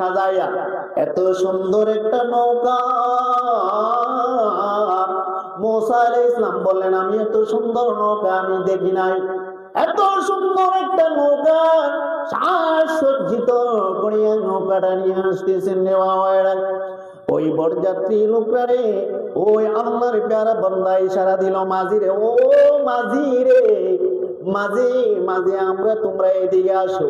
সাজাইয়া? এত সুন্দর একটা নৌকা। মোসা আলাইহিস ইসলাম বললেন, আমি এত সুন্দর নৌকা আমি দেখি নাই। এত সুন্দর একটা নৌকা সাজ সজ্জিত করিয়া নৌকাটা নিয়ে আসতেছেন নেওয়া হয় ওই বরযাত্রী লোকরা ওই আল্লাহর প্যারা বন্দা ইশারা দিল মাঝি রে ও মাঝি রে মাঝি মাঝি আমরা তোমরা এদিকে আসো।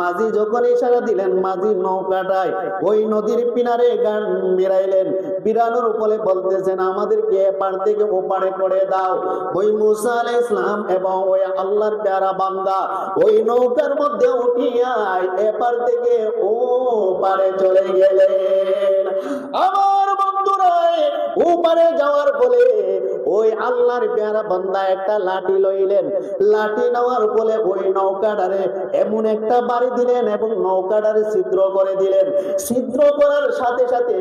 মাঝি যখন ইশারা দিলেন, মাঝি নৌকাটায় ওই নদীর কিনারে গান বিড়াইলেন। বিড়ানোর উপরে বলতেছেন, আমাদেরকে এপার থেকে ওপারে করে দাও। ওই মুসা আলাই ইসলাম এবং ওই আল্লাহর প্যারা বান্দা ওই নৌকার মধ্যে উঠিয়ায় এপার থেকে ও পারে চলে গেলেন। আমার ওপারে যাওয়ার ফলে ওই আল্লাহর পেয়ারা একটা লাঠি লইলেন। লাঠি নেওয়ার ফলে ওই নৌকাটারে এমন একটা বাড়ি দিলেন এবং নৌকাটারে ছিদ্র করে দিলেন। ছিদ্র করার সাথে সাথে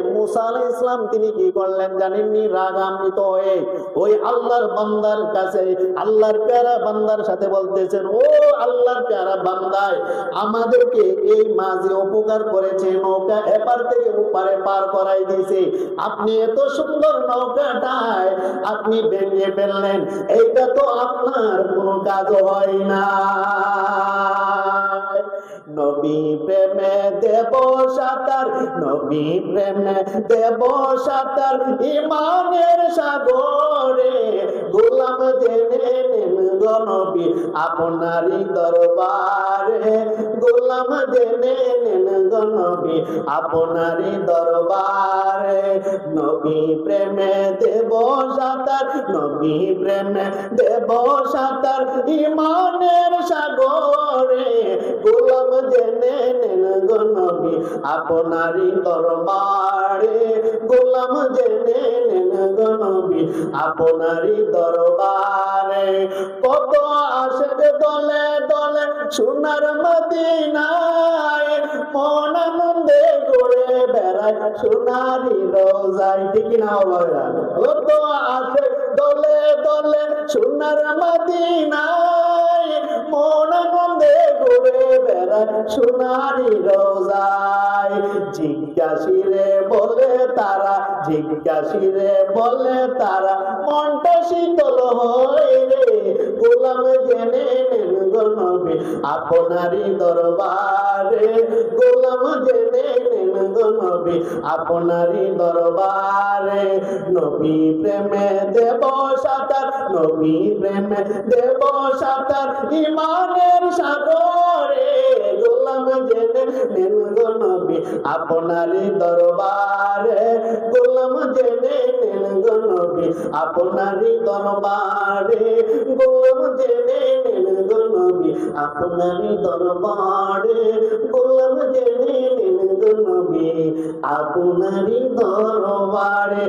ইসলাম তিনি কি করলেন জানেননি? রাগান্বিত হয়ে ওই আল্লাহর বান্দার কাছে আল্লাহর পেয়ারা বান্দার সাথে বলতেছেন, ও আল্লাহর পেয়ারা বান্দায়, আমাদেরকে এই মাঝে উপকার করেছে, নৌকা এপার থেকে ওপারে পার করাই দিয়েছে। আপনি এত সুন্দর নৌকাটায় আপনি ভেঙে ফেললেন, এইটা তো আপনার কোনো কাজ হয় না। নবী প্রেমে দেব সাঁতার, নবী প্রেমে দেব সাঁতার, ইমানের সাগরে গোলাম জেনে গনবী আপনারই দরবারে। গোলাম জেনে নেন গনবী আপনারই দরবারে। নবী প্রেমে দেব সাঁতার, নবী প্রেমে দেব সাঁতার ইমানের সাগরে। গোলাম জেনে নেন গনবী আপনারই দরবারে। গোলাম জেনে নেন আপনারই দরবারে কত আসে দলে দলে সোনার মদিনায় মন আনন্দে ঘুরে বেড়ায় সোনারি রোজাই ঠিক না কত আসে দলে দলে সোনার মদিনায় মন আনন্দে ঘুরে বেড়ায় সোনারি রোজাই জিজ্ঞাসিরে বলে তারা, জিজ্ঞাসিরে বলে তারা, মনটা শীতল গোলাম জেনে আপনারই দরবারে। গোলাম জেনে আপনারই দরবারে। নবী প্রেমে দেব সাঁতার, নবী প্রেমে দেব সাঁতার, ইমানের সাগরে আপনারই দরবারে গোলাম জেনে নেন গনবী আপনারই দরবারে গোলাম জেনে নেন গনবী আপনারই দরবারে গোলাম জেনে নেন গনবী আপনারই দরবারে